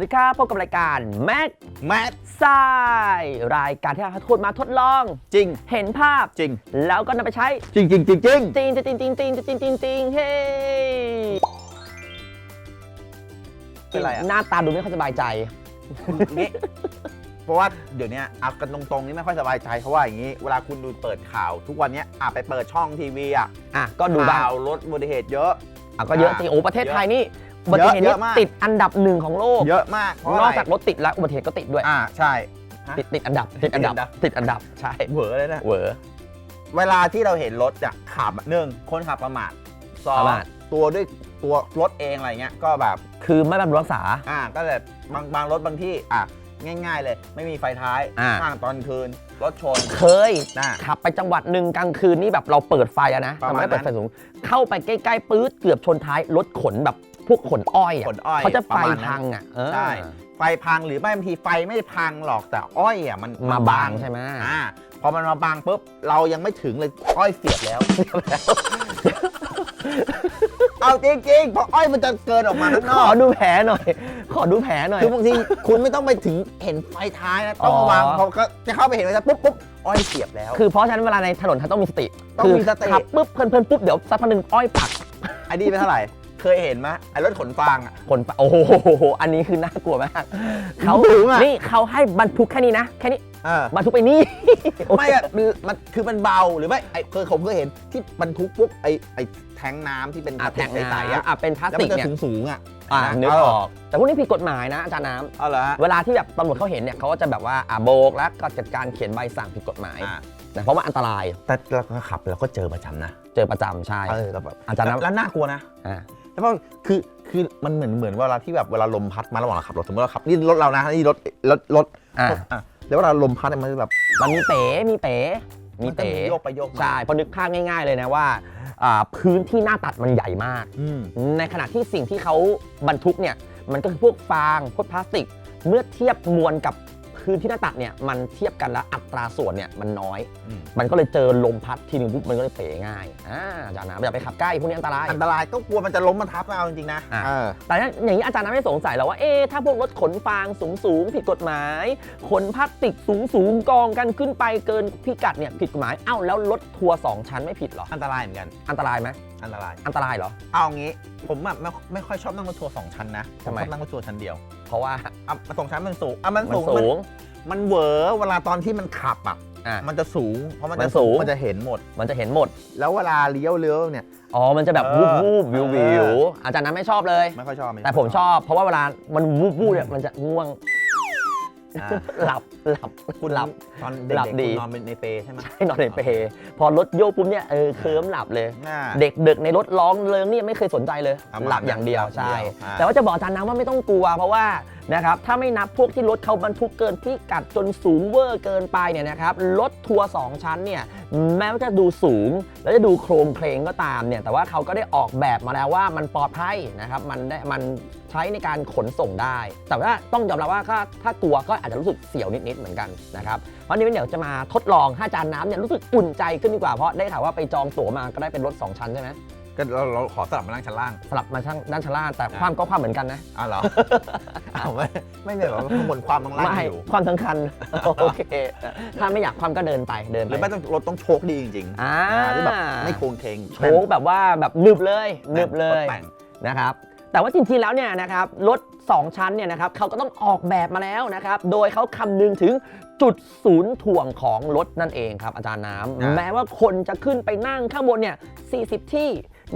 วัสดีครับพบกับรายการแม็กแมทไซรายการที่เราทดมาทดลอง จริง เห็นภาพจริง แล้วก็นำไปใช้จริงจริงจริงจริงจริงจริงจริงจริงจริงจริงจริงเฮ้เป็นไรอะหน้าตาดูไม่ค่อยสบายใจงี้เพราะว่าเดี๋ยวเนี้ยเอากันตรงๆนี่ไม่ค่อยสบายใจเพราะว่าอย่างนี้เวลาคุณดูเปิดข่าวทุกวันเนี้ยอะไปเปิดช่องทีวีอะอะก็ดูบ้าข่างวรถอุบัติเหตุเยอะอะก็เยอะอะจริงโอ้ประเทศเยอะไทยนี่ อุบัติเหตุเยนี่อะมาก ติดอันดับหนึ่งของโลก เยอะมากเพราะนอะไรอกจากรถติดแล้วอุบัติเหตุก็ติดด้วย อ่าใช่ ติดติดอันดับ ติดอันดับ ติดอันดับ ติดอันดับ ใช่ เหวอเลยนะ เหวอ เวลาที่เราเห็นรถอะขับอะหนึ่งคนขับประมาทสอปงระมาท ตัวด้วยตัวรถเองอะไรเงี้ย ก็แบบคือไม่บำรุงรักษา อ่าก็แบบบางบางรถบางที่อะง่าย ๆ เลย ไม่มีไฟท้ายอ่า ข้างตอนคืน รถชนเคย น่ะ ขับไปจังหวัดหนึ่งกลางคืนนี่แบบเราเปิดไฟอะนะประมาณทำไมเปิดนั้นไฟสูง เข้าไปใกล้ ๆปื๊ดเกือบชนท้ายรถขนแบบ พวกขนอ้อยอะขนอ้อยเขาจะไฟประมาณนั้น พังอะเออ ใช่ไฟพังหรือไม่บางทีไฟไม่ได้พังหรอกแต่อ้อยอะมันมาบางใช่ไหม อ่าพอมันมาบางปุ๊บเรายังไม่ถึงเลยอ้อยเสียบแล้ว เอาจริงๆเพราะอ้อยมันจะเกินออกมาข้างนขออกดูแผลหน่อย ขอดูแผลหน่อย คือบางทีคุณไม่ต้องไปถึงเห็นไฟท้ายนะต้องอ๋อวางพอก็จะเข้าไปเห็นไฟท้ายปุ๊บปุ๊บอ้อยเสียบแล้ว คือเพราะฉะนั้นเวลาในถนนท่านต้องมีสติต้องคืมีสติขับปุ๊บเพลินเพลินๆปุ๊บเดี๋ยวสักพักหนึ่งอ้อยปัก ไอ้นี่เป็นเท่าไหร่ เคยเห็นไหมไอ้รถขนฟางอะคนปักโอ้โห อันนี้คือน่ากลัวมากเขาถึงอะ นี่เขาให้บรรทุกแค่นี้นะ แค่นี้เออบรรทุกไปนี่ ไม่อะมันมันคือมันเบาหรือไม่ไอ้เคยผมเคยเห็นที่บรรทุกปุ๊บไอ้ไอ้แทงน้ำที่เป็นอะแทงใสๆน้ำอะอะเป็นพลาสแล้วติมักนจะเนี่ยสูงสูงๆอะอะะนึกเออก แต่พวกนี้ผิดกฎหมายนะอาจารย์น้ำ เอาเหรอฮะ เวลาที่แบบตำรวจเขาเห็นเนี่ยเขาก็จะแบบว่าอะโบกแล้วก็จัดการเขียนใบสั่งผิดกฎหมายอะ นะเพราะว่าอันตรายแต่เราก็ขับเราก็เจอประจำนะเจอประจำใช่ เออแล้วแบบอาจารย์นะแล้วน่ากลัวนะ อะ แล้วก็คือคือมันเหมือนเหมือนเวลาที่แบบเวลาลมพัดมาระหว่างเราขับรถสมมติเราขับนี่รถเรานะนี่รถรถรถอะอะแล้วเวลาลมพัดเนี่ยมันจะแบบ มันมีเป๋ มีเป๋ มีมันจะเป๋มีโยกไปโยกมา ใช่เพอนึกภาพง่ายๆเลยนะว่าอ่า พื้นที่หน้าตัดมันใหญ่มาก อืม ในขณะที่สิ่งที่เขาบรรทุกเนี่ย มันก็คือพวกฟาง พวกพลาสติก เมื่อเทียบมวลกับ พื้นที่หน้าตัดเนี่ยมันเทียบกันแล้วอัตราส่วนเนี่ยมันน้อย อืม มันก็เลยเจอลมพัดทีนึงปุ๊บมันก็เลยเป๋ง่ายอ่าอาจารย์นะอย่าไปขับใกล้พวกนี้อันตราย อันตรายก็กลัวมันจะล้มมันทับเอาจริงๆนะอะ เออ แต่อย่างนี้อาจารย์นะไม่สงสัยหรอว่าเอ๊ะถ้าพวกรถขนฟางสูงสูงๆผิดกฎหมาย ขนพลาสติกสูงสูงๆกองกันขึ้นไปเกินพิกัดเนี่ยผิดกฎหมายเอ้าแล้วรถทัวร์สองชั้นไม่ผิดเหรออันตรายเหมือนกัน อันตรายไหมอันตราย อันตรายเหรอ เอางี้ผมอะไม่ไม่ค่อยชอบนั่งรถทัวร์สองชั้นนะผทำมไม ชอบนั่งรถทัวร์ชั้นเดียว เพราะว่าอะสองชั้นมันสูงอะมันมันสูงสูง มันเหวอเวลาตอนที่มันขับอะอะมันจะสูง เพราะมันมัจะนสูง มันจะเห็นหมด มันจะเห็นหมด แล้วเวลาเลี้ยวเลี้ยวเนี่ย อ๋อ มันจะแบบเอวูอบวูบวิวเอวิอวอาจารย์น้ำไม่ชอบเลย ไม่ค่อยชอบแต่ผมชอบ เพราะว่าเวลามันวูบวูบเนี่ยมันจะง่วง อ่า หลับหลับคุณหลับ ตอนหเด็ลับกๆดี คุณนอนเป็นในเปรใช่ไหมให้นอนในเปรย์พอรถโยกปุ๊บเนี่ยเออเคลิ้มหลับเลยน่าเด็กเด็กในรถร้องเริงเนี่ยไม่เคยสนใจเลย ประมาณหลับอย่างเดียวหลับใช่อย่างเดียวอ่า แต่ว่าจะบอกอาจารย์น้ำว่าไม่ต้องกลัวเพราะว่า นะครับถ้าไม่นับพวกที่รถเขาบรรทุกเกินพิกัดจนสูงเวอร์เกินไปเนี่ยนะครับรถทัวร์สองชั้นเนี่ยแม้ว่าจะดูสูง แล้วจะดูโครงเคลงก็ตามเนี่ยแต่ว่าเขาก็ได้ออกแบบมาแล้วว่ามันปลอดภัยนะครับมันได้มันใช้ในการขนส่งได้ แต่ว่าต้องยอมรับว่าถ้าถ้ากลัวก็อาจจะรู้สึกเสียวนิดๆเหมือนกันนะครับเพราะนี้เดี๋ยวจะมาทดลองห้าจารย์น้ำเนี่ยรู้สึกอุ่นใจขึ้นดีกว่าเพราะได้ข่าวว่าไปจองตั๋วมาก็ได้เป็นรถสองชั้นใช่ไหม ก็เราเราขอสลับมานั่งชั้นล่างสลับมาช่างด้านชั้นล่างแต่ความก็ความเหมือนกันนะ อ้าวเหรออ้าวไม่ไม่ได้แบบว่าข้างบนความข้างล่างไม่อยู่ ความทั้งคัน โอเค ถ้าไม่อยากความก็เดินไปเดินหไปรือไม่ต้องรถต้องโชคดีจริงๆอ่าอ่าที่แบบไม่โค้งเคงโชว์แบบว่าแบบนึบเลยนึบเลยรถแต่ง นะครับแต่ว่าจริงๆแล้วเนี่ยนะครับรถ 2 ชั้นเนี่ยนะครับเขาก็ต้องออกแบบมาแล้วนะครับโดยเขาคำนึงถึงจุดศูนย์ถ่วงของรถนั่นเองครับอาจารย์น้ำแม้ว่าคนจะขึ้นไปนั่งข้างบนเนี่ย40 ที่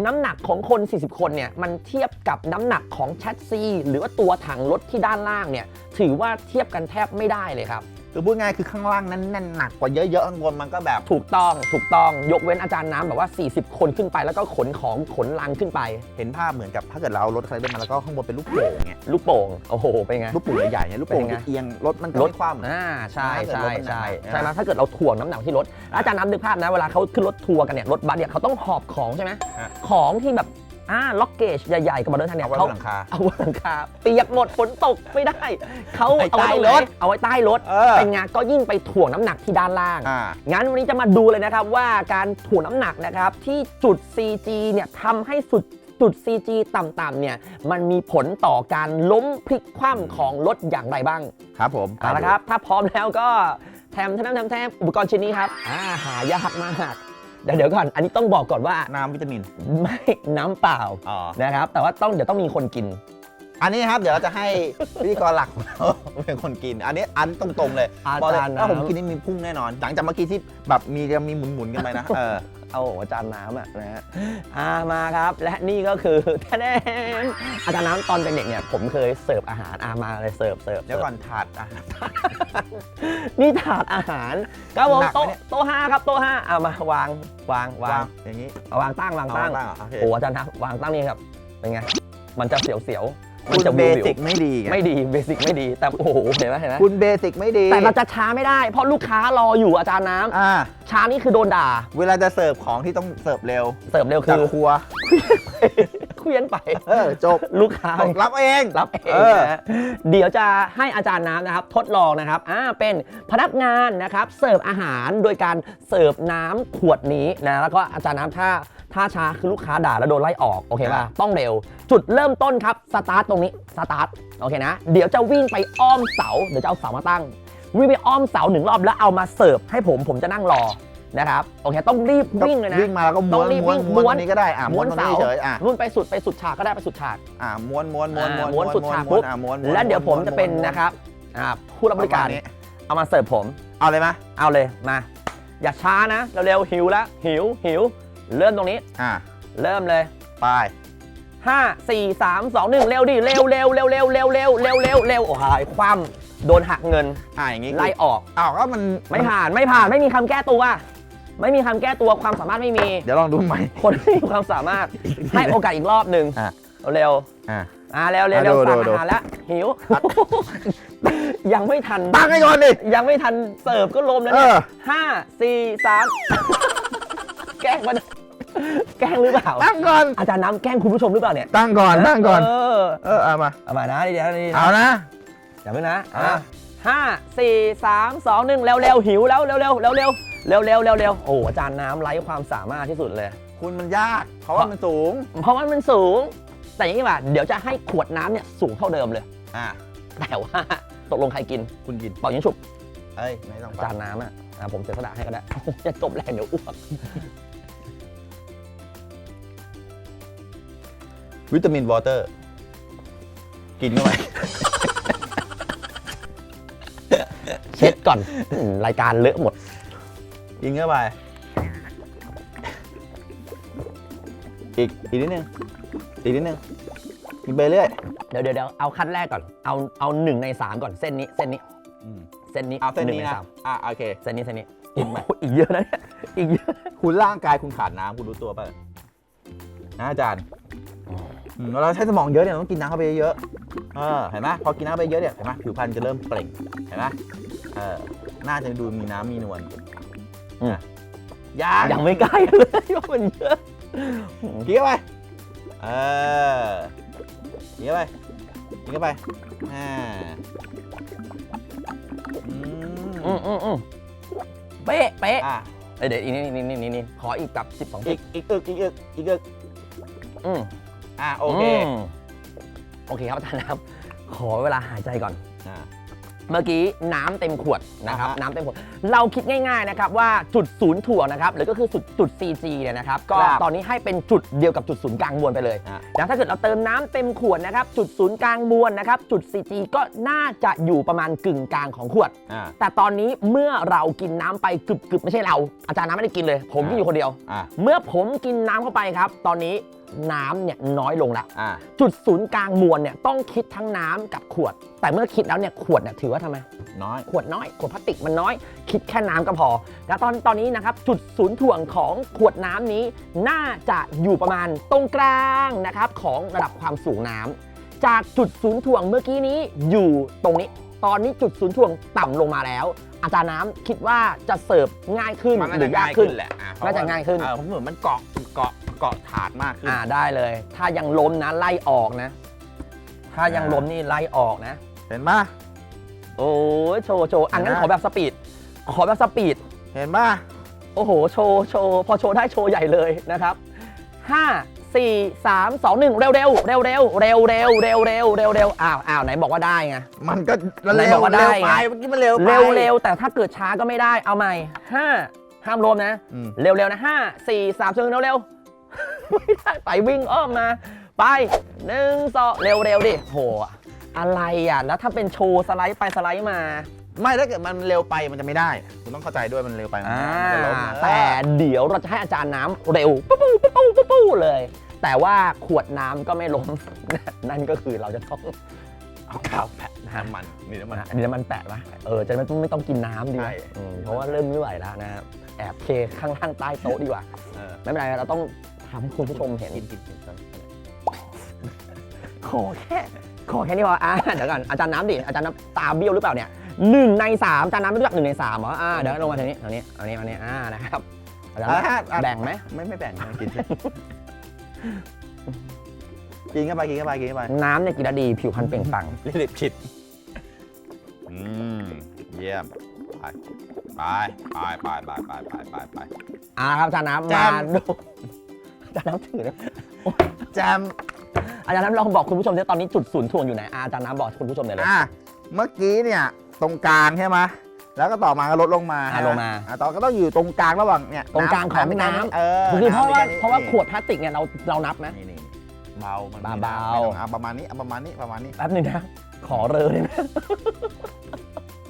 น้ำหนักของคน 40 คนเนี่ยมันเทียบกับน้ำหนักของแชสซีหรือว่าตัวถังรถที่ด้านล่างเนี่ยถือว่าเทียบกันแทบไม่ได้เลยครับ คือพูดง่ายคือข้างล่างนั้นแน่นหนักกว่าเยอะๆข้างบนมันก็แบบ ถูกต้องถูกต้องยกเว้นอาจารย์น้ำแบบว่า 40 คนขึ้นไปแล้วก็ขนของขนลังขึ้นไป เห็นภาพเหมือนกับถ้าเกิดเราเอารถใครได้มาแล้วก็ข้างบนเป็นลูกโป่งเงี้ยลูกโป่งโอ้โหเป็นไง ลูกโป่งใหญ่ๆเนี่ยลูกโป่งเป็นไงเอียงรถมันก็รถไม่คว่ำ อ่าใช่ถ้าเกิดใช่รถมันหนักใช่ๆใช่ไหมถ้าเกิดเราถ่วงน้ำหนักที่รถแล้วอาจารย์น้ำนึกภาพนะเวลาเขาขึ้นรถทัวร์กันเนี่ยรถบัสเนี่ยเขาต้องหอบของใช่ไหมฮะ ของที่แบบ อ่าล็อกเกจใหญ่ๆ กับมาเดินทันเนี่ยเอาไว้บเขานหลังคาเอาไว้หลังคาเปียกหมดฝนตกไม่ได้เขาไว้เอาไว้ใต้ตรงไหนรถเอาไว้ใต้รถเออเป็นไงก็ยิ่งไปถ่วงน้ำหนักที่ด้านล่าง อ่า งั้นวันนี้จะมาดูเลยนะครับว่าการถ่วงน้ำหนักนะครับที่จุด CG เนี่ยทำให้สุดจุด CG ต่ำๆเนี่ยมันมีผลต่อการล้มพลิกคว่ำของรถอย่างไรบ้าง ครับผมเอาละครับ ถ้าพร้อมแล้วก็แถมแถมแถมแถมอุปกรณ์ชิ้นนี้ครับ อ่า หายากมาก เดี๋ยวเดี๋ยวก่อน อันนี้ต้องบอกก่อนว่าน้ำวิตามิน ไม่น้ำเปล่าอ๋อ นะครับ แต่ว่าต้องเดี๋ยวต้องมีคนกิน อันนี้ครับเดี๋ยวเราจะให้พิธีกรหลักของเราเป็นคนกิน อันนี้อันตรงๆเลยอาบอกเลยจารย์ถ้าผมน้ำกินนี่มีพุ่งแน่นอน หลังจากเมื่อกี้ที่แบบมีจะมีหมุนๆกันไปนะเออ เอาอาจารย์น้ำอะนะฮะอ่ามาครับ และนี่ก็คือแท้ๆอาจารย์น้ำตอนเป็นเด็กเนี่ยผมเคยเสิร์ฟอาหารอามาเลยเสิร์ฟเสิร์ฟเดี๋ยวก่อนถาดอาหารนี่ถาดอาหารครับผมหนักไหมโต๊ะเนี่ยโต๊ะห้าครับโต๊ะห้าเอามาวางวางวางอย่างนี้เอาวางตั้งวางตั้งเอาตั้งเหรอโอเคโอ้อาจารย์ครับวางตั้งนี่ครับเป็นไงมันจะเสียวๆ มัคุนณจะเบวิวๆสิกไม่ดีไงไม่ดีเบสิกไม่ดีแต่โอ้โหเห็นไหมเห็นไหมคุณเบสิกไม่ดีแต่เราจะช้าไม่ได้ เพราะลูกค้ารออยู่อาจารย์น้ำอ่าช้านี่คือโดนด่า เวลาจะเสิร์ฟของที่ต้องเสิร์ฟเร็วเสิร์ฟเร็วจาคืกอครัว เคลียนไป เออจบลูกค้าบอกรับเองรับเองเออนะฮะเดี๋ยวจะให้อาจารย์น้ำนะครับ ทดลองนะครับอ่าเป็นพนักงานนะครับเสิร์ฟอาหารโดยการเสิร์ฟน้ำขวดนี้นะแล้วก็อาจารย์น้ำถ้าถ้าช้าคือลูกค้าด่าแล้วโดนไล่ออกโอเคป่ะต้องเร็ว จุดเริ่มต้นครับสตาร์ทตรงนี้สตาร์ทโอเคนะ เดี๋ยวจะวิ่งไปอ้อมเสาเดี๋ยวจะเอาเสามาตั้ง วิ่งไปอ้อมเสาหนึ่งรอบแล้วเอามาเสิร์ฟให้ผมผมจะนั่งรอ นะครับโอเคต้องรีบวิ่งเลยนะวิ่งมาแล้วก็ม้วนต้องรีบม้วนวิ่งม้วนม้วนตรงนี้ก็ได้อะม้วนตรงนี้เสาเฉยอะนู่นไปสุดไปสุดฉากก็ได้ไปสุดฉากอะม้วนม้วนม้วนอ่าม้วนม้วนสุดฉากม้ปุ๊วนบอะม้วนม้วนแล้วเดี๋ยวผมจะเป็นม้วนะครับอ่าผู้รับบริการประมาณนี้เอามาเสิร์ฟผม เอาเลยไหมเอาเลยมา อย่าช้านะเร็วๆหิวแล้วหิวหิว เริ่มตรงนี้อะเริ่มเลยไป5 4 3 2 1เร็วดิเร็วเร็วเร็วเร็วเร็วเร็วเร็วเร็วเร็วโอ้โหคว่ำโดนหักเงินอะอย่างงี้ไล่ออกอ้าวก็มันไม่ผ่านไม่ผ่านไม่มีคำแก้ตัว ไม่มีคำแก้ตัวความสามารถไม่มี เดี๋ยวลองดูใหม่ คนไม่มีความสามารถ ให้โอกาสอีกรอบหนึ่งอะ เร็วอะอ่าเร็วเร็วเร็วอะดูสั่งดู อาหารแล้วหิว ยังไม่ทัน ตั้งให้ก่อนดิ ยังไม่ทันเสิร์ฟก็ลมแล้วเอเนี่ยอ ห้าสี่สามแกล้งมันแกล้งหรือเปล่า ตั้งก่อน อาจารย์น้ำแกล้งคุณผู้ชมหรือเปล่าเนี่ยตั้งก่อน ตั้งก่อน เออเออเอามา เอามานะเดี๋ยวนี่เอานะอย่าเพิ่งนะอะ ห้าสี่สามสองหนึ่งเร็วๆหิวแล้วเร็วๆเร็วๆเร็วๆเร็วๆเร็วโอ้อาจารย์น้ำไร้ความสามารถที่สุดเลย คุณมันยาก เพราะว่ามันสูง เพราะว่ามันสูง แต่อย่างนี้ว่าเดี๋ยวจะให้ขวดน้ำเนี่ยสูงเท่าเดิมเลย อ่าแต่ว่าตกลงใครกินคุณกินเป่ายิงฉุบเอ้ยไม่ต้องจานน้ำอะอะผมเสียสละให้ก็ได้จะจบแรงเดี๋ยวอ้วกวิตามินวอเตอร์ กินเข้าไป เช็ดก่อนอืมรายการเลอะหมดกินเข้าไป อีก อีกนิดนึง อีกนิดนึงกินไปเรื่อยเดี๋ยวเดี๋ยวเดี๋ยวเอาขั้นแรกก่อน เอาเอาหนึ่งในสามก่อนเส้นนี้เส้นนี้อืมเส้นนี้เอาเส้นหนึ่งนี้ในนะ สามอะโอเค เส้นนี้เส้นนี้กินไหม โอ้โหอีกเยอะนะเนี่ยอีกเยอะคุณร่างกายคุณขาดน้ำคุณรู้ตัวป่ะนะอาจารย์อืมเวลาใช้สมองเยอะเนี่ยต้องกินน้ำเข้าไปเยอะๆเออเห็นไหมพอกินน้ำไปเยอะเนี่ยเห็นไหมผิวพรรณจะเริ่มเปล่งเห็นไหม เออหน้าจะดูมีน้ำมีนวลอะยางยังไม่ใกล้เลยว่ามันเยอะกินเข้าไปเออกินเข้าไปกินเข้าไปอ่าอือืมมอืมอืมเป๊ะเป๊ะอะเอ้ยเดี๋ยวอีกนี่นี่นี่นี่นี่ขออีกแบบสิบสองอีกอีกอึกอีกอึกอีกอึกอืมอะโอเคมโอเคครับอาจารย์นะครับ ขอเวลาหายใจก่อน อะ เมื่อกี้น้ำเต็มขวดนะครับอ่าฮะน้ำเต็มขวด เราคิดง่ายๆนะครับว่าจุดศูนย์ถ่วงนะครับหรือก็คือจุดจุด CG เนี่ยนะครับก็ครับตอนนี้ให้เป็นจุดเดียวกับจุดศูนย์กลางมวลไปเลยอะแล้วถ้าเกิดเราเติมน้ำเต็มขวดนะครับจุดศูนย์กลางมวลนะครับจุด CG ก็น่าจะอยู่ประมาณกึ่งกลางของขวด อะแต่ตอนนี้เมื่อเรากินน้ำไปกึบๆไม่ใช่เรา อาจารย์น้ำไม่ได้กินเลย ผมกินอยู่คนเดียว อะเมื่อผมกินน้ำเข้าไปครับ ตอนนี้ น้ำเนี่ยน้อยลงละอ่า จุดศูนย์กลางมวลเนี่ยต้องคิดทั้งน้ำกับขวด แต่เมื่อคิดแล้วเนี่ยขวดเนี่ยถือว่าทำไม น้อย ขวดน้อย ขวดพลาสติกมันน้อย คิดแค่น้ำก็พอ แล้วตอนตอนนี้นะครับ จุดศูนย์ถ่วงของขวดน้ำนี้ น่าจะอยู่ประมาณตรงกลางนะครับของระดับความสูงน้ำจากจุดศูนย์ถ่วงเมื่อกี้นี้อยู่ตรงนี้ ตอนนี้จุดศูนย์ถ่วงต่ำลงมาแล้ว อาจารย์น้ำคิดว่าจะเสิร์ฟง่ายขึ้นมันหรือยากขึ้น แหละอ่น่าจะง่ายขึ้น เออผมเหมือนมันเกาะเกาะเกาะถาดมากขึ้น อ่าได้เลย ถ้ายังล้มนะไล่ออกนะ ถ้ายังล้มนี่ไล่ออกนะ เห็นปะ โอ้ยโชว์โชว์อันนั้นเห็นไหม ขอแบบสปีดขอแบบสปีดเห็นปะโอ้โห โชว์โชว์พอโชว์ได้โชว์ใหญ่เลยนะครับ 5 4 3 2 1 เร็วเร็วเร็วเร็วเร็วเร็วเร็วเร็วเร็วเร็วอ้าวอ้าวไหนบอกว่าได้ไง มันก็ไหนบอกว่าได้ เร็วไปไงเมื่อกี้มันเร็วไป เร็วเร็วแต่ถ้าเกิดช้าก็ไม่ได้เอาใหม่5ห้ามรวมนะ อืม เร็วเร็วนะ5 4 3 2 1เร็วเร็วไม่ได้ไปวิ่งอ้อมมา ไปหนึ่งสองเร็วเร็วดิโหอะไรอะ แล้วถ้าเป็นโชว์สไลด์ไปสไลด์มาไม่ถ้าเกิดมันเร็วไปมันจะไม่ได้ คุณต้องเข้าใจด้วยมันเร็วไปมันอ่าจะล้มเออแต่เดี๋ยวเราจะให้อาจารย์น้ำเร็วปุ๊บปุ๊บปุ๊บปุ๊บปุ๊บปุ๊บเลย แต่ว่าขวดน้ำก็ไม่ล้ม นั่นก็คือเราจะต้องเอาข้าวแปะน้ำมันนี่น้ำมันอันนี้น้ำมันแปะปะเออจะไม่ต้องไม่ต้องกินน้ำดีกว่าใช่อืมเพราะว่าเริ่มไม่ไหวแล้วนะครับแอบเทข้างล่างใต้โต๊ะดีกว่า เออไม่เป็นไรเราต้องทำให้คุณผู้ชมเห็น กินกินกินขอแค่ขอแค่นี้พออ่าเดี๋ยวก่อนอาจารย์น้ำดิอาจารย์น้ำตาเบี้ยวหรือเปล่าเนี่ยหนึ่งในสามอาจารย์น้ำไม่รู้จักหนึ่งในสามเหรออ่าเดี๋ยวลงมาทางนี้ทางนี้ทางนี้ทางนี้อ่านะครับอาจารย์อะน้ำอะแบ่งไหมไม่ไม่แบ่งนะกิน กินเข้าไปกินเข้าไปกินเข้าไปน้ำเนี่ยกินแล้วดีผิวพรรณเปล่งปลั่ง รีบๆคิด อืม เยี่ยม ไป ไป ไป ไป ไป ไป ไป ไป ไป อ่าครับอาจารย์น้ำแจมามดูอาจารย์น้ำถือนะแจม อาจารย์น้ำลองบอกคุณผู้ชมดิตอนนี้จุดศูนย์ถ่วงอยู่ไหนอ่าอาจารย์น้ำบอกคุณผู้ชมหน่อยเลย อะ เมื่อกี้เนี่ย ตรงกลางใช่ไหม แล้วก็ต่อมาก็ลดลงมาอะใช่ไหลงมา อะต่อก็ต้องอยู่ตรงกลางระหว่างเนี่ยตรงกลางของไม่น้ำ เออคือเพราะว่าน้ำไม่เพราะว่านี่ขวดพลาสติกเนี่ยเราเรานับไหม นี่นี่เบามันเบาๆไม่ต้องเอาประมาณนี้เอาประมาณนี้ประมาณนี้แป๊บหนึงนะ ขอเรอเลยนะ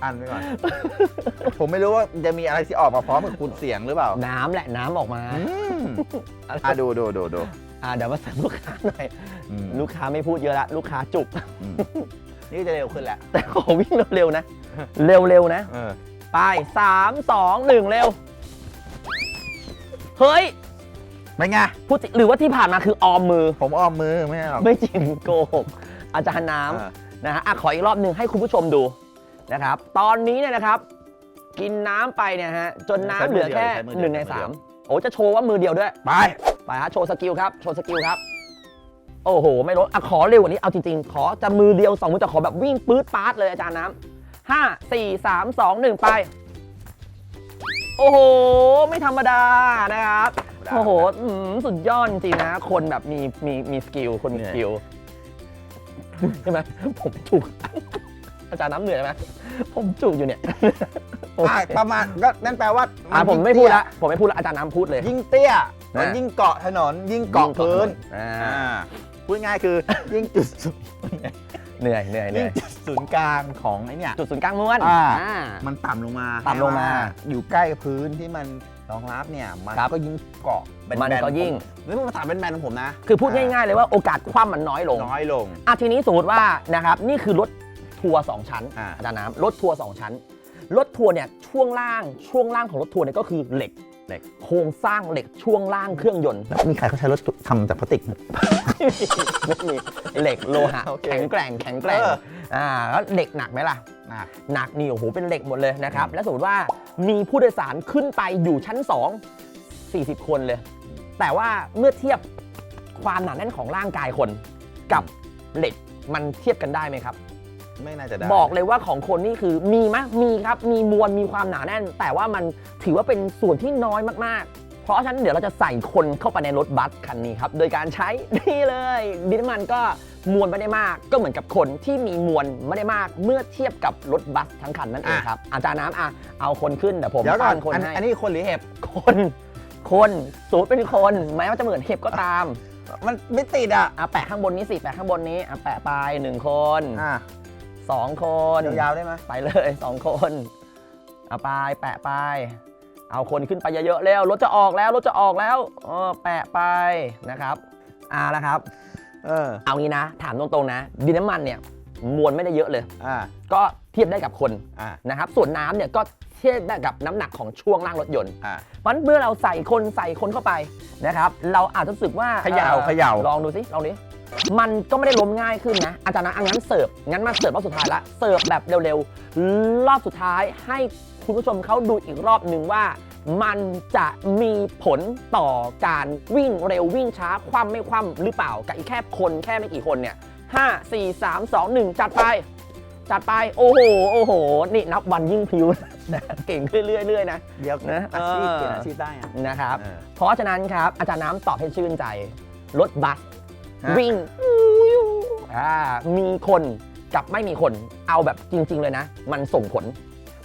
อันไว้ก่อน ผมไม่รู้ว่าจะมีอะไรที่ออกมาพร้อมกับคุณเสียงหรือเปล่าน้ำแหละน้ำออกมาอืมอะดูดูดูดูอ่าเดี๋ยวมาเสริมลูกค้าหน่อย อืมลูกค้าไม่พูดเยอะละ ลูกค้าจุก อืมนี่จะเร็วขึ้นแหละ แต่ขอวิ่งเร็วๆนะ เร็วๆนะ เออไปสามสองหนึ่งเร็ว เฮ้ยเป็นไงพูดจริงหรือว่าที่ผ่านมาคือออมมือ ผมอ้อมมือไม่ใช่หรอก ไม่จริงโกหกอาจารย์น้เออำนะฮะอะขออีกรอบหนึ่งให้คุณผู้ชมดูนะครับ ตอนนี้เนี่ยนะครับ กินน้ำไปเนี่ยฮะจนน้ำเหลือแค่หนึ่งในสามโอ้จะโชว์ว่ามือเดียวด้วย ไป ไปฮะโชว์สกิลครับโชว์สกิลครับ โอ้โห ไม่ลดอะขอเร็วกว่านี้เอาจริงๆ ขอจะมือเดียวสองมือแต่ขอแบบวิ่งปื๊ดปาร์ดเลยอาจารย์น้ำ ห้าสี่สามสองหนึ่งไป โอ้โห ไม่ธรรมดานะครับ โอ้โหอืมสุดยอดจริงๆนะ คนแบบมีมีมีสกิล คนมีสกิลใช่ไหมผมจุก อาจารย์น้ำเหนื่อยไหมผมจุกอยู่เนี่ยโออะเคประมาณก็นั่นแปลว่าอะผมไม่พูดละ ผมไม่พูดละ อาจารย์น้ำพูดเลย ยิ่งเตี้ยมันนะ ยิ่งเกาะถนนยิ่งเกาะพื้นอ่า อ่าพูดง่ายคือยิ่งจุดศูนย์ เหนื่อยเหนื่อยเหยิ่นื่งอยจุดศูนย์กลางของไอ้เนี่ยจุดศูนย์กลางม้วนอ่าอ่า มันต่ำลงมาต่ำลงมาให้อยู่ใกล้พื้นที่มันรองรับเนี่ยมันครับก็ยิ่งเกาะแบนๆมันก็ยิ่งผมนี่มันภาษาเป็นแบนๆของผมนะคือพูดง่ายๆเลยว่าโอกาสคว่ำมันน้อยลงน้อยลงอะทีนี้สมมติว่านะครับนี่คือรถทัวร์สองชั้นอ่าอาจารย์น้ำรถทัวร์สองชั้นรถทัวร์เนี่ยช่วงล่างช่วงล่างของรถทัวร์เนี่ยก็คือเหล็ก เหล็กโครงสร้างเหล็กช่วงล่างเครื่องยนต์ มีใครเขาใช้รถทำจากพลาสติกไม่มีเหล็กโลหะโอเคแข็งแกร่งแข็งแกร่งเออ อ่าแล้วเหล็กหนักไหมล่ะนะหนักนี่โอ้โหเป็นเหล็กหมดเลยนะครับอืมแล้วสมมติว่ามีผู้โดยสารขึ้นไปอยู่ชั้น 2 40 คนเลย แต่ว่าเมื่อเทียบความหนาแน่นของร่างกายคนกับเหล็กมันเทียบกันได้ไหมครับ ไม่น่าจะได้ บอกเลยว่าของคนนี่คือมีไหมมีครับ มีมวลมีความหนาแน่น แต่ว่ามันถือว่าเป็นส่วนที่น้อยมากๆ เพราะฉะนั้นเดี๋ยวเราจะใส่คนเข้าไปในรถบัสคันนี้ครับ โดยการใช้นี่เลยดินน้ำมันก็มวลไม่ได้มาก ก็เหมือนกับคนที่มีมวลไม่ได้มากเมื่อเทียบกับรถบัสทั้งคันนั่นเองครับอาจารย์น้ำอะเอาคนขึ้นเดี๋ยวผมเดี๋ยวก่อนตั้งคนอันให้อันนี้คนหรือเห็บ คนคนสูตรเป็นคนแม้ว่าจะเหมือนเห็บก็ตามมันไม่ติดอะอะแปะข้างบนนี้สิแปะข้างบนนี้อะแปะไปหนึ่งคน อะ สองคนยาวๆได้ไหมไปเลยสองคนเอาไปแปะไป เอาคนขึ้นไปเยอะๆแล้วรถจะออกแล้วรถจะออกแล้วเออแปะไปนะครับเอาละครับเออเอางี้นะ ถามตรงๆนะ ดินน้ำมันเนี่ยมวลไม่ได้เยอะเลยอ่าก็เทียบได้กับคนอ่านะครับส่วนน้ำเนี่ยก็เทียบได้กับน้ำหนักของช่วงล่างรถยนต์อ่าเพราะฉะนั้นเมื่อเราใส่คนใส่คนเข้าไปนะครับ เราอาจจะรู้สึกว่าเขย่าอ่อเขย่าลองดูสิลองดิ มันก็ไม่ได้ล้มง่ายขึ้นนะ อาจารย์นะอังั้นเสิร์ฟงั้นมาเสิร์ฟรอบสุดท้ายละเสิร์ฟแบบเร็วๆ รอบสุดท้ายให้คุณผู้ชมเขาดูอีกรอบหนึ่งว่า มันจะมีผลต่อการวิ่งเร็ววิ่งช้า คว่ำไม่คว่ำหรือเปล่ากับอีกแค่คนแค่ไม่กี่คนเนี่ยห้าสี่สามสองหนึ่งจัดไป จัดไปโอ้โหโอ้โห นี่นับวันยิ่งพริ้วนะเก่งขึ้นเรื่อยๆนะ เดี๋ยวนะอาชีพเออเปลี่ยนอาชีพได้อะนะครับเออเพราะฉะนั้นครับอาจารย์น้ำตอบให้ชื่นใจรถบัสฮะ วิ่งอ่ามีคนกับไม่มีคนเอาแบบจริง ๆ เลยนะ มันส่งผล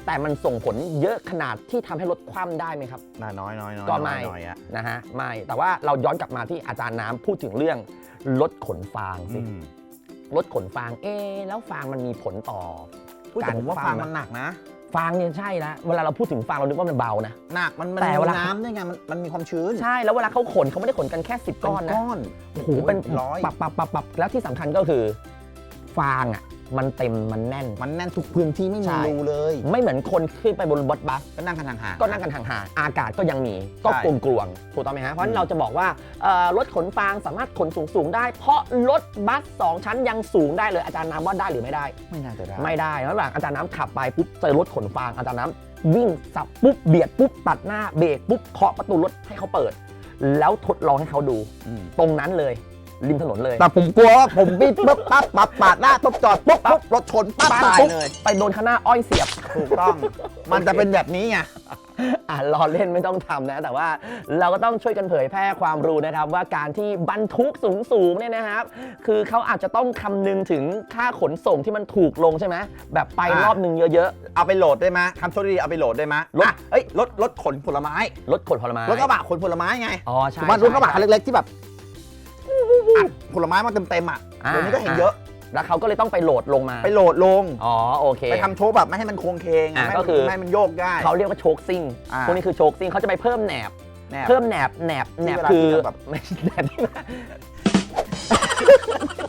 แต่มันส่งผลเยอะขนาดที่ทำให้รถคว่ำได้ไหมครับน่าน้อยน้อยน้อยก็ไม่น้อยอะนะฮะไม่แต่ว่าเราย้อนกลับมาที่อาจารย์น้ำพูดถึงเรื่องรถขนฟางสิอืมรถขนฟางเอ๊ะแล้วฟางมันมีผลต่อพูดแต่ผมว่าการฟางฟังมันหนักนะ ฟางเนี่ยใช่แล้วเวลาเราพูดถึงฟางเรานึกว่ามันเบานะ หนักมันมันแต่มีเวลา น้ำด้วยไงมันมันมีความชื้นใช่แล้วเวลาเขาขนเขาไม่ได้ขนกันแค่ 10 ก้อนนะ ก้อน โอ้โห เป็นร้อย ปับปับปับปับแล้วที่สำคัญก็คือ ฟางอะ มันเต็มมันแน่น มันแน่นทุกพื้นที่ไม่มีใช่ รูเลย ไม่เหมือนคนขึ้นไปบนรถบัส ก็นั่งกันห่างๆ ก็นั่งกันห่างๆ อากาศก็ยังมี ก็ใช่กลวงกลวงๆถูกต้องไหมฮะ เพราะฉะนั้นอืมเราจะบอกว่าเอ่อรถขนฟางสามารถขนสูงสูงๆได้ เพราะรถบัส 2 ชั้นยังสูงได้เลย อาจารย์น้ำว่าได้หรือไม่ได้ ไม่น่าจะได้ ไม่ได้ระหว่างอาจารย์น้ำขับไปปุ๊บเจอรถขนฟางอาจารย์น้ำวิ่งสับปุ๊บเบียดปุ๊บตัดหน้าเบรกปุ๊บเคาะประตูรถให้เขาเปิด แล้วทดลองให้เขาดู อืม ตรงนั้นเลย ริมถนนเลย แต่ผมกลัวว่าผมวิ่งปุ๊บปั๊บปั๊บปาดหน้าปุ๊บจอดปุ๊บปุ๊บรถชนปั๊บปั๊บตายปุ๊บเลย ไปโดนข้างหน้าอ้อยเสียบ ถูกต้อง มันจะเป็นแบบนี้ไง อะรอเล่นไม่ต้องทำนะ แต่ว่าเราก็ต้องช่วยกันเผยแพร่ความรู้นะครับ ว่าการที่บรรทุกสูงๆเนี่ยนะครับ คือเขาอาจจะต้องคำนึงถึงค่าขนส่งที่มันถูกลงใช่ไหมแบบไปอะรอบหนึ่งเยอะเอาไปโหลดได้ไหมทำโชคดีเอาไปโหลดได้ไหมรถอะเอ้ยรถรถขนผลไม้ ๆรถขนผลไม้รถกระบะขนผลไม้ไงอ๋อใช่สมมติรถกระบะคันใช่เล็กๆที่แบบ อัดผลไม้มาเต็มๆอะอ่าเดี๋ยวนี้ก็เห็นเยอะ แล้วเขาก็เลยต้องไปโหลดลงมา ไปโหลดลง อ๋อโอเค ไปทำโชว์แบบไม่ให้มันโคงเคงอะไม่ให้ก็มันคือไม่ให้มันโยกได้เขาเรียกว่าโชคซิ่งอ่าพวกนี้คือโชคซิ่งเขาจะไปเพิ่มแหนบแน่เพิ่มแหนบแหนบแหนบที่เวลาคือที่จะแบบไม่ใช่แหนบที่มา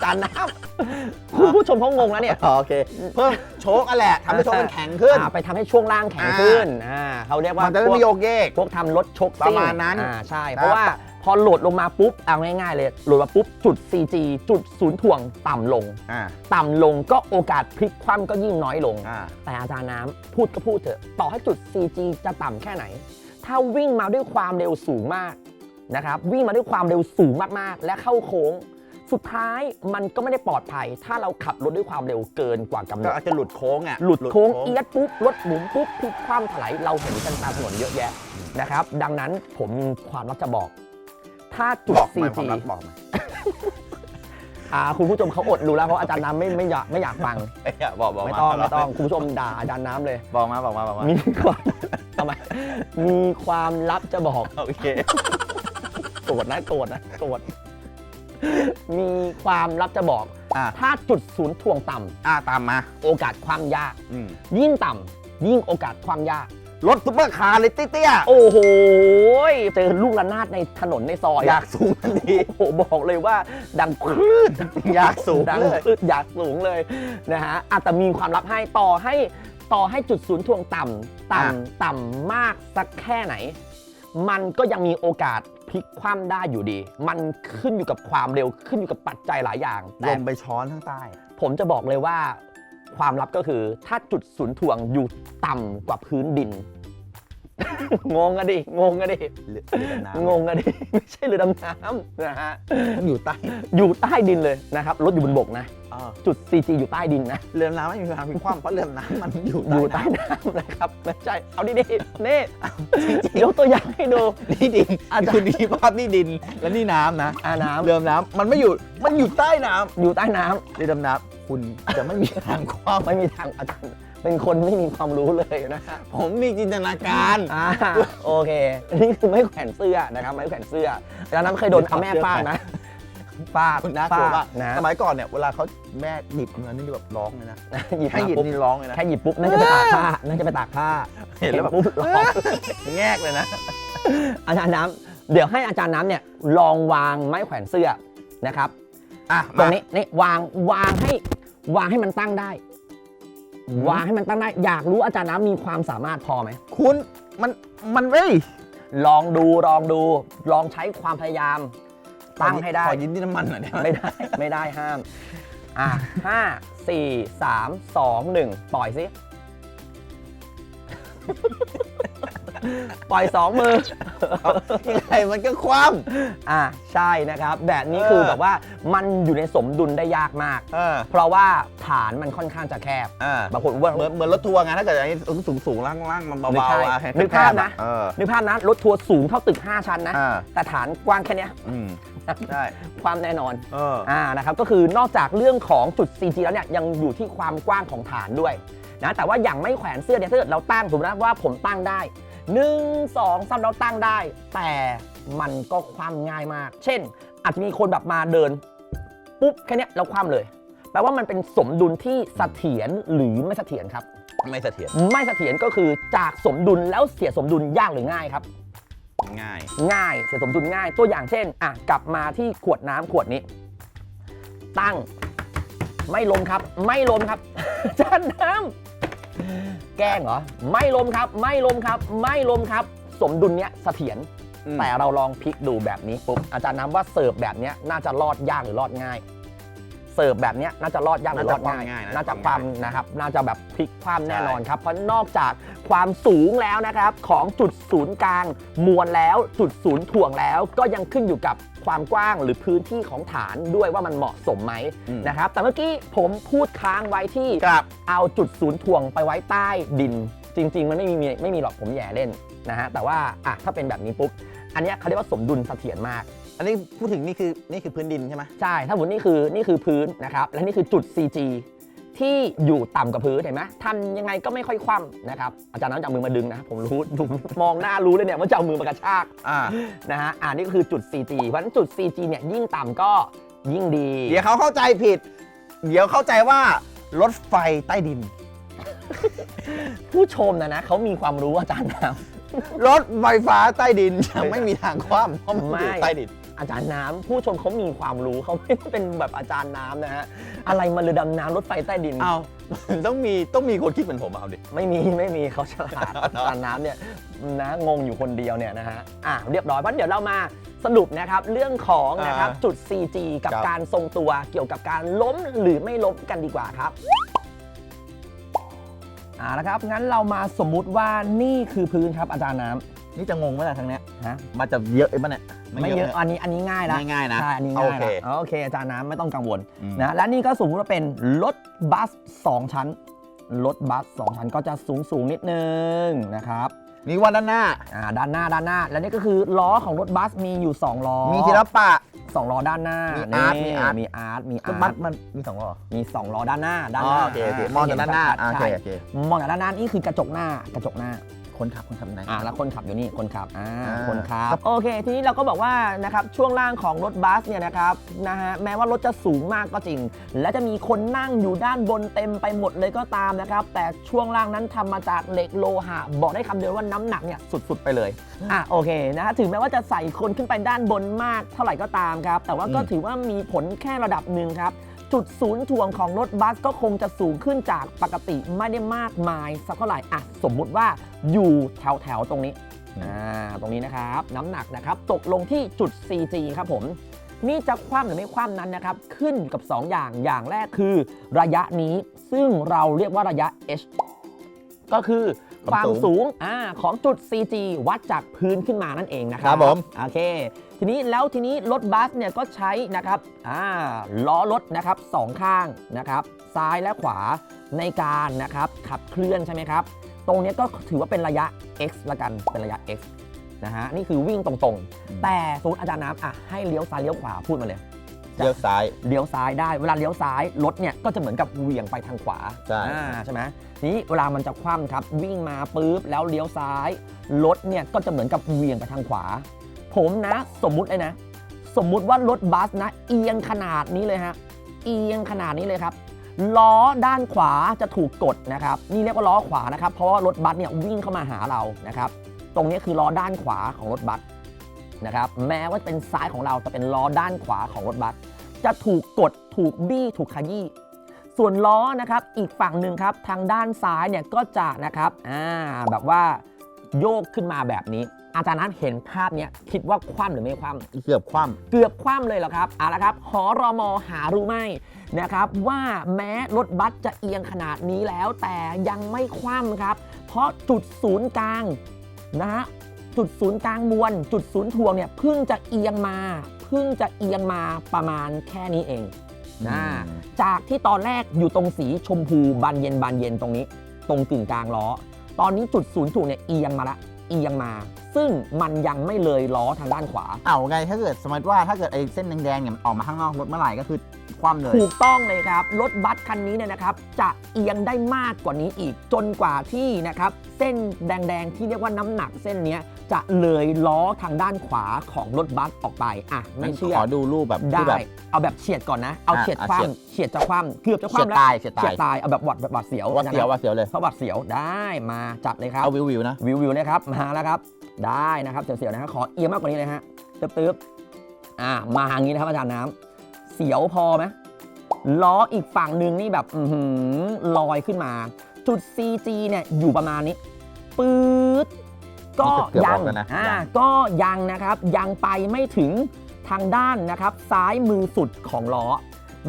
จานน้ำคุณผู้ชมเขางงแล้วเนี่ยอ๋อโอเค เพิ่มโชคอะแหละทำให้โชคมันแข็งขึ้นอ่าไปทำให้ช่วงล่างแข็งขึ้นอ่าเขาเรียกว่ามันจะได้พวกไม่โยกเยกพวกทำรถชกประมาณนั้นอ่าใช่ครับเพราะว่า พอโหลดลงมาปุ๊บเอาง่ายๆเลยโหลดมาปุ๊บจุด CG จุดศูนย์ถ่วงต่ำลง อ่า ต่ำลงก็โอกาสพลิกคว่ำก็ยิ่งน้อยลง อ่า แต่อาจารย์น้ำพูดก็พูดเถอะ ต่อให้จุด CG จะต่ำแค่ไหน ถ้าวิ่งมาด้วยความเร็วสูงมากนะครับ วิ่งมาด้วยความเร็วสูงมากๆ และเข้าโค้ง สุดท้ายมันก็ไม่ได้ปลอดภัย ถ้าเราขับรถด้วยความเร็วเกินกว่ากำหนก็ด อาจจะหลุดโค้งอะหลุดโค้งเอียดปุ๊บรถหมุนปุ๊บพลิกคว่ำถลายเราเห็นกันตามถนนเยอะแยะนะครับ ดังนั้นผมมีความลับจะบอก ถ้าจุด บอกมา CG ความรักบอกมาอ่าคุณผู้ชมเขาอดรู้แล้วเพราะอาจารย์น้ำไม่ไม่อยากไม่อยากฟัง เอ้ยบอกบอกไม่มาต้องไม่ต้องคุณผู้ชมด่าอาจารย์น้ำเลย บอกมาบอกมาบอกมามีความทำไมมีความลับจะบอกโอเคโกรธนะโกรธนะโกรธมีความลับจะบอก อ่าถ้าจุดศูนย์ถ่วงต่ำอ่าตามมา โอกาสความยาก อืมยิ่งต่ำยิ่งโอกาสความยาก รถซุปเปอร์คาร์เลยเตี้ยโอ้โหเจอลูกระนาดในถนนในซอยๆอยากสูงทันทีโอ้โหบอกเลยว่าดังคลื่นอยากสูงดังเลย คลื่นอยากสูงเลยนะฮะอะแต่มีความลับให้ต่อให้ต่อให้จุดศูนย์ถ่วงต่ำต่ำต่ำมากสักแค่ไหน มันก็ยังมีโอกาสพลิกคว่ำได้อยู่ดี มันขึ้นอยู่กับความเร็วขึ้นอยู่กับปัจจัยหลายอย่างลแต่มไปช้อนข้างใต้ ผมจะบอกเลยว่า ความลับก็คือถ้าจุดศูนย์ถ่วงอยู่ต่ำกว่าพื้นดิน งงอะดิ งงอะดิเรือเรือดำน้ำงงอะดิ ไม่ใช่เรือดำน้ำนะฮะมันอยู่ใต้อยู่ใต้ดินเลยนะครับ รถอยู่บนบกนะอ่าจุด CG อยู่ใต้ดินนะ เรือดำน้ำไม่มีทางพลิกคว่ำเพราะเรือดำน้ำมันอยู่อยู่ใต้ใต้น้น้ำนะครับไม่ใช่ เอาดีๆนี่ยกตัวอย่างให้ดูำนี่ดินอาจารย์ คือนี่ภาพนี่ดินและนี่น้ำนะอาน้เรือดำน้ำมันไม่อยู่มันอยู่ใต้น้ำอยู่ใต้น้ำ เรือดำน้ำ คุณจะไม่มีทางคว่ำไม่มีทางอาจารย์เป็นคนไม่มีความรู้เลยนะฮะำผมมีจินตนาการอ่าโอเคนี่คือไม้แขวนเสื้อนะครับไม้แขวนเสื้ออาจารย์น้ำเคยโดนเอาแม่ฟาดนะฟาดคุณน่ากลัวฟาว่าดนะสมัยก่อนเนี่ยเวลาเขาแม่หยิบเงินนี่แบบร้องเลยนะหยิบให้มาหยิบปุ๊บนี่ร้องเลยนะแค่หยิบปุ๊บนั่นจะไปตากผ้านั่นจะไปตากผ้าเห็นแล้วแบบปุ๊บร้องแงกเลยนะ อาจารย์น้ำเดี๋ยวให้อาจารย์น้ำเนี่ยลองวางไม้แขวนเสื้อนะครับอะตรงมานี้นี่วางวางให้ วางให้มันตั้งได้อืมวางให้มันตั้งได้ อยากรู้อาจารย์น้ำมีความสามารถพอไหม คุณมันมันเว้ยลองดูลองดู ลองใช้ความพยายาม ตั้งให้ได้ขอยิ้มที่น้ำมันหน่อยได้ไหมไม่ได้ไม่ได้ห้าม อะห้าสี่สามสองหนึ่งปล่อยสิ ปล่อยสองมือ ยังไงมันก็คว่อะใช่นะครับ แบบนี้คือเออแบบว่ามันอยู่ในสมดุลได้ยากมากำเออเพราะว่าฐานมันค่อนข้างจะแคบ อ่าบางคนว่า เหมือนเหมือนรถทัวร์ไงถ้าเกิดอันนี้สูงสูงๆล่างล่างๆมันนึกเบาภาพๆอะนึกภาพนะ เออนึกภาพนะรถทัวร์สูงเท่าตึก 5 ชั้นนะ อ่าแต่ฐานกว้างแค่เนี้ยอืมใช่ความแน่นอน เออ อ่านะครับก็คือนอกจากเรื่องของจุด CG แล้วเนี่ยยังอยู่ที่ความกว้างของฐานด้วย นะแต่ว่าอย่างไม่แขวนเสื้อเนี่ยถ้าเกิดเราตั้งสมมตินะว่าผมตั้งได้1 2 3เราตั้งได้ แต่มันก็ความง่ายมาก เช่น อาจจะมีคนแบบมาเดิน ปุ๊บแค่เนี้ยเราคว่ำเลยแปลว่ามันเป็นสมดุลที่เสถียรหรือไม่เสถียรครับ ไม่เสถียรไม่เสถียรก็คือจากสมดุลแล้วเสียสมดุลยากหรือง่ายครับ ง่าย ง่ายเสียสมดุลง่าย ตัวอย่างเช่นอะกลับมาที่ขวดน้ำขวดนี้ ตั้งไม่ลมครับ ไม่ลมครับจานน้ำ แกล้งเหรอ ไม่ลมครับ ไม่ลมครับ ไม่ลมครับ สมดุลเนี้ยเสถียร อืม แต่เราลองพลิกดูแบบนี้ปุ๊บ อาจารย์น้ำว่าเสิร์ฟแบบเนี้ยน่าจะรอดยากหรือรอดง่าย เสิร์ฟแบบเนี้ยน่าจะรอดยากหรือรอดง่าย น่าจะความนะครับ น่าจะแบบพลิกความแน่นอนครับ เพราะนอกจากความสูงแล้วนะครับ ของจุดศูนย์กลางมวลแล้วจุดศูนย์ถ่วงแล้วก็ยังขึ้นอยู่กับ ความกว้างหรือพื้นที่ของฐานด้วยว่ามันเหมาะสมไหมอืม นะครับ แต่เมื่อกี้ผมพูดค้างไว้ที่ครับเอาจุดศูนย์ถ่วงไปไว้ใต้ดิน จริง ๆ มันไม่มีไม่มีหรอกผมแย่เล่นนะฮะแต่ว่าอะถ้าเป็นแบบนี้ปุ๊บอันเนี้ยเขาเรียกว่าสมดุลเสถียรมาก อันนี้พูดถึงนี่คือนี่คือพื้นดินใช่ไหม ใช่ ถ้าสมมตินี่คือนี่คือพื้นนะครับ และนี่คือจุด CG ที่อยู่ต่ำกว่าพื้นเห็นไหมทำยังไงก็ไม่ค่อยคว่ำนะครับอาจารย์น้ำจะเอามือมาดึงนะผมรู้ผมมองหน้ารู้เลยเนี่ยว่าจะเอามือมากระชากอ่านะฮะอ่านี่ก็คือจุด CG เพราะฉะนั้นจุด CG เนี่ยยิ่งต่ำก็ยิ่งดีเดี๋ยวเขาเข้าใจผิด เดี๋ยวเข้าใจว่ารถไฟใต้ดิน ผู้ชมนะนะเขามีความรู้อาจารย์น้รถไฟฟ้าใต้ดินจะไม่มีทางคว่ำเพราะมันอยู่ไม่ใต้ดินำ อาจารย์น้ำผู้ชมเขามีความรู้เขาไม่ได้เป็นแบบอาจารย์น้ำนะฮะอะไรมาเรือดำน้ำรถไฟใต้ดิน เอาต้องมีต้องมีคนคิดเหมือนผมเอาดิ ไม่มีไม่มีเขาฉลาดเนอะอาจารย์น้ำเนี่ยนะงงอยู่คนเดียวเนี่ยนะฮะอะเรียบร้อยเพราะเดี๋ยวเรามาสรุปนะครับเรื่องของนะครับอ่าจุด CG กับครับการทรงตัวเกี่ยวกับการล้มหรือไม่ล้มกันดีกว่าครับอ่าแล้วครับงั้นเรามาสมมุติว่านี่คือพื้นครับอาจารย์น้ นี่จะงงไหมล่ะครั้งเนี้ยำฮะมันจะเยอะไหมเนี่ยไม่เยอะอันนี้อันนี้ง่ายละง่ายๆนะใช่อันนี้โอง่ายเคละโอเคอาจารย์น้ำไม่ต้องกังวลอืมนะและนี่ก็สมมติว่าเป็นรถบัส 2 ชั้นรถบัส 2 ชั้นก็จะสูงสูงๆนิดนึงนะครับนี่ว่าด้านหน้าอ่าด้านหน้าด้านหน้า และนี่ก็คือล้อของรถบัสมีอยู่2ล้อมีศิลปะสองล้อด้านหน้ามีนี่อาร์ตมีอาร์ตมีอาร์ตมีรถอาบัร์สตมันมีสองล้อเหรอมี2ล้อด้านหน้าด้านอ๋หอน้าโอเคโอเคอ่มองจากด้านหน้าอ่าโอเคใช่โอเคมองจากด้านหน้านี่คือกระจกหน้ากระจกหน้า คนขับคนขับไหน อ่าแล้วคนขับอยู่นี่คนขับอ่าอ่า คนขับ โอเค ทีนี้เราก็บอกว่านะครับช่วงล่างของรถบัสเนี่ยนะครับนะฮะแม้ว่ารถจะสูงมากก็จริง และจะมีคนนั่งอยู่ด้านบนเต็มไปหมดเลยก็ตามนะครับ แต่ช่วงล่างนั้นทำมาจากเหล็กโลหะ บอกได้คำเดียวว่าน้ำหนักเนี่ยสุดๆไปเลยอะโอเคนะฮะถึงแม้ว่าจะใส่คนขึ้นไปด้านบนมากเท่าไหร่ก็ตามครับ แต่ว่าก็อืม ถือว่ามีผลแค่ระดับหนึ่งครับ จุดศูนย์ถ่วงของรถบัสก็คงจะสูงขึ้นจากปกติไม่ได้มากมายสักเท่าไหร่อะสมมุติว่าอยู่แถวแถวๆตรงนี้อ่าตรงนี้นะครับ น้ำหนักนะครับ ตกลงที่จุด CG ครับผม นี่จะคว่ำหรือไม่คว่ำนั้นนะครับ ขึ้นกับ 2 อย่างอย่างแรกคือ ระยะนี้ซึ่งเราเรียกว่าระยะ h ก็คือ ความมคาวสูสูงงอ่าของจุด CG วัดจากพื้นขึ้นมานั่นเองนะครัครับผมโอเค ทีนี้แล้วทีนี้รถบัสเนี่ยก็ใช้นะครับอ่าล้อรถนะครับสองข้างนะครับซ้ายและขวาในการนะครับขับเคลื่อนใช่ไหมครับ ตรงเนี้ยก็ถือว่าเป็นระยะ x ละกันเป็นระยะ x นะฮะนี่คือวิ่งตรงๆ แต่สมมติอาจารย์น้ำอะให้เลี้ยวซ้ายเลี้ยวขวาพูดมาเลย เลี้ยวซ้าย เลี้ยวซ้ายได้ เวลาเลี้ยวซ้ายรถเนี่ยก็จะเหมือนกับเหวี่ยงไปทางขวาใช่ อ่าใช่ไหมทีนี้เวลามันจะคว่ำครับวิ่งมาปุ๊บแล้วเลี้ยวซ้ายรถเนี่ยก็จะเหมือนกับเหวี่ยงไปทางขวา ผมนะสมมุติเลยนะ สมมุติว่ารถบัสนะ เอียงขนาดนี้เลยฮะเอียงขนาดนี้เลยครับ ล้อด้านขวาจะถูกกดนะครับ นี่เรียกว่าล้อขวานะครับ เพราะว่ารถบัสเนี่ยวิ่งเข้ามาหาเรานะครับ ตรงนี้คือล้อด้านขวาของรถบัสนะครับ แม้ว่าจะเป็นซ้ายของเราแต่เป็นล้อด้านขวาของรถบัส จะถูกกดถูกบี้ถูกขยี้ส่วนล้อนะครับอีกฝั่งหนึ่งครับทางด้านซ้ายเนี่ยก็จะนะครับอ่าแบบว่าโยกขึ้นมาแบบนี้ อาจารย์นั้นเห็นภาพเนี้ยคิดว่าคว่ำหรือไม่คว่ำเกือบคว่เกือบคว่ำเลยเหรอครับเอาละครับหอรอมอหารู้ไหมนะครับว่าแม้รถบัสจะเอียงขนาดนี้แล้วแต่ยังไม่คว่ำครับ เพราะจุดศูนย์กลางนะฮะ จุดศูนย์กลางมวลจุดศูนย์ถ่วงเนี่ยเพิ่งจะเอียงมาเพิ่งจะเอียงมาประมาณแค่นี้เองำนะจากที่ตอนแรกอยู่ตรงสีชมพูบานเย็นบานเย็นตรงนี้ ตรงกึ่งกลางล้อ ตอนนี้จุดศูนย์ถ่วงเนี่ยเอียงมาละเอียงมา ซึ่งมันยังไม่เลยล้อทางด้านขวา เอาไงถ้าเกิดสมมติว่าถ้าเกิดไอ้เส้นแดงๆเนี่ยมันออกมาข้างนอกรถเมื่อไหร่ก็คือคว่ำเลยถูกต้องเลยครับ รถบัสคันนี้เนี่ยนะครับ จะเอียงได้มากกว่านี้อีก จนกว่าที่นะครับ เส้นแดงๆที่เรียกว่าน้ำหนักเส้นเนี้ย จะเลยล้อทางด้านขวาของรถบัสออกไปอะไม่เชื่อขอดูรูปแบบได้ที่แบบ เอาแบบเฉียดก่อนนะ เอาอะเฉียดอะคว่เฉียดำเฉียดจะคว่ำเกือบจะคเฉียดว่ำแล้วตายเฉียดเฉียตายดตายเอาแบบหวัดแบบหวัดเสียวว่าเสียวนะครับว่าเสียวเลยเพราะหวัดเสียวได้มาจัดเลยครับเอาวิววิวๆนะวิววิวนะครับมาแล้วครับ ได้นะครับเสียวๆนะครับขอเอียงมากกว่านี้เลยฮะตึ๊บตึ๊บอ่ามาอย่างนี้นะครับอาจารย์น้ำเสียวพอไหมล้ออีกฝั่งหนึ่งนี่แบบอื้อหือลอยขึ้นมา จุด CG เนี่ยอยู่ประมาณนี้ปื๊ด ก็เกือบๆยัออกแล้วนะ อ่ายังก็ยังนะครับยังไปไม่ถึงทางด้านนะครับซ้ายมือสุดของล้อ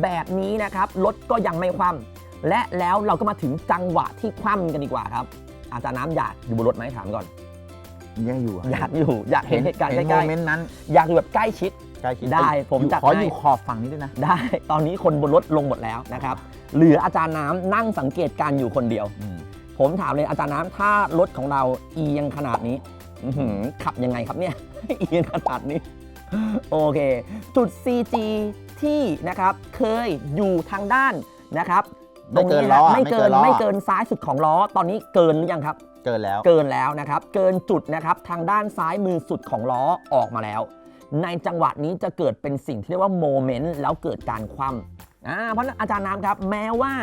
แบบนี้นะครับรถก็ยังไม่คว่ำและแล้วเราก็มาถึงจังหวะที่คว่ำกันดีกว่าครับ อาจารย์น้ำอยากอยู่บนรถไหมถามก่อน ยังอยู่ะอยากอยู่อยากเห็นเหตุการณ์เห็นใกโมล้เมนต์นั้นๆอยากอยู่แบบใกล้ชิด ใกล้ชิดได้ผมอยู่จัดขอให้ อยู่ขอบฝั่งนี้ด้วยนะ ได้ ตอนนี้คนบนรถลงหมดแล้วนะครับเหลืออาจารย์น้ำนั่งสังเกตการณ์อยู่คนเดียว ผมถามเลยอาจารย์น้ำถ้ารถของเราเอียงขนาดนี้อื้อหือขับยังไงครับเนี่ย เอียงขนาดนี้ โอเค จุด CG ที่นะครับเคยอยู่ทางด้านนะครับไม่เกินตรงล้อฮะอะไม่เกินไม่ไม่เกิเกินนซ้ายสุดของล้อ ตอนนี้เกินหรือยังครับ เกินแล้ว เกินแล้วนะครับ เกินจุดนะครับทางด้านซ้ายมือสุดของล้อออกมาแล้ว ในจังหวะนี้จะเกิดเป็นสิ่งที่เรียกว่าโมเมนต์แล้วเกิดการคว่ำอ่า เพราะฉะนั้นอาจารย์น้ำครับ แม้ว่า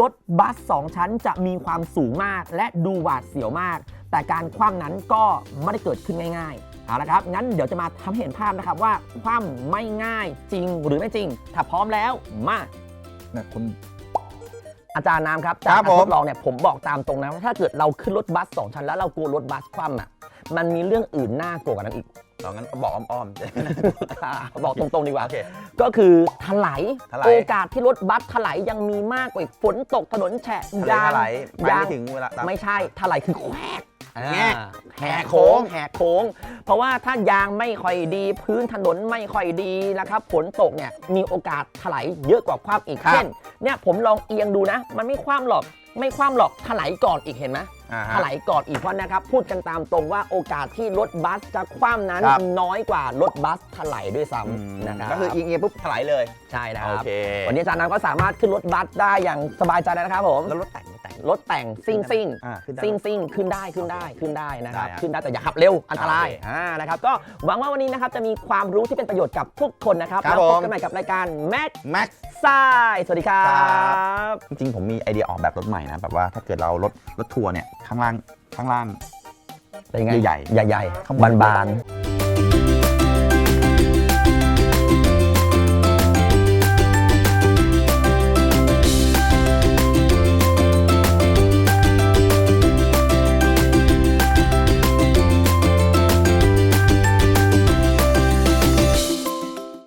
รถบัส 2 ชั้นจะมีความสูงมาก และดูหวาดเสียวมาก แต่การคว่ำนั้นก็ไม่ได้เกิดขึ้นง่ายๆเอาละครับ งั้นเดี๋ยวจะมาทำให้เห็นภาพนะครับว่าคว่ำไม่ง่ายจริงหรือไม่จริง ถ้าพร้อมแล้วมานะคุณอาจารย์น้ำครับครัจากบการผมทดลองเนี่ยผมบอกตามตรงนะว่าถ้าเกิดเราขึ้นรถบัสสองชั้นแล้วเรากลัวรถบัสคว่ำอะมันมีเรื่องอื่นน่ากลัวกว่านั้นอีก ตอนงั้นบอกอ้อมบอกตรงๆดีกๆว่า โอเค ก็คือถลายถลาย โอกาสที่รถบัสถลายยังมีมากกว่าอีกฝนตกถนนแฉะทะเลยางถลายไปยางไม่ถึงเวลาไม่ใช่ถลายคือแควก แงะอ่าแหแหกกโค้โค้งงแหกโค้ง เพราะว่าถ้ายางไม่ค่อยดีพื้นถนนไม่ค่อยดีนะครับฝนตกเนี่ยมีโอกาสถลายเยอะกว่าคว่ำอีกครับเช่นเนี่ยผมลองเอียงดูนะ มันไม่คว่ำหรอกไม่คว่ำหรอกถลายก่อนอีกเห็นไหมอ่าถฮะลายก่อนอีกเพราะนะครับพูดกันตามตรงว่าโอกาสที่รถบัสจะคว่ำนั้นครับน้อยกว่ารถบัสถลายด้วยซ้อืมำนะครับก็คือเอียงๆปุ๊บถลายเลยใช่นะคโอรับเควันนี้อาจารย์น้ำก็สามารถขึ้นรถบัสได้อย่างสบายใจแล้วนะครับผมแล้วรถแต่งไม่แต่ง รถแต่งซิ่งซิ่งอ่าขึ้นได้ซิ่งซิ่งขึ้นได้ขึ้นได้ขึ้นได้นะครับ ได้ครับขึ้นได้แต่อย่าขับเร็วอันตรายโอเคอ่านะครับก็หวังว่าวันนี้นะครับจะมีความรู้ที่เป็นประโยชน์กับทุกคนนะครับครับแล้วพบผมกันใหม่กับรายการแม็กแม็ก ซายสวัสดีครัครับ บ จริงๆ ผมมีไอเดียออกแบบรถใหม่นะ แบบว่าถ้าเกิดเรารถรถทัวร์เนี่ย ข้างล่างข้างล่าง เป็นไงใหญ่ใหญ่ข้างๆบน บานๆ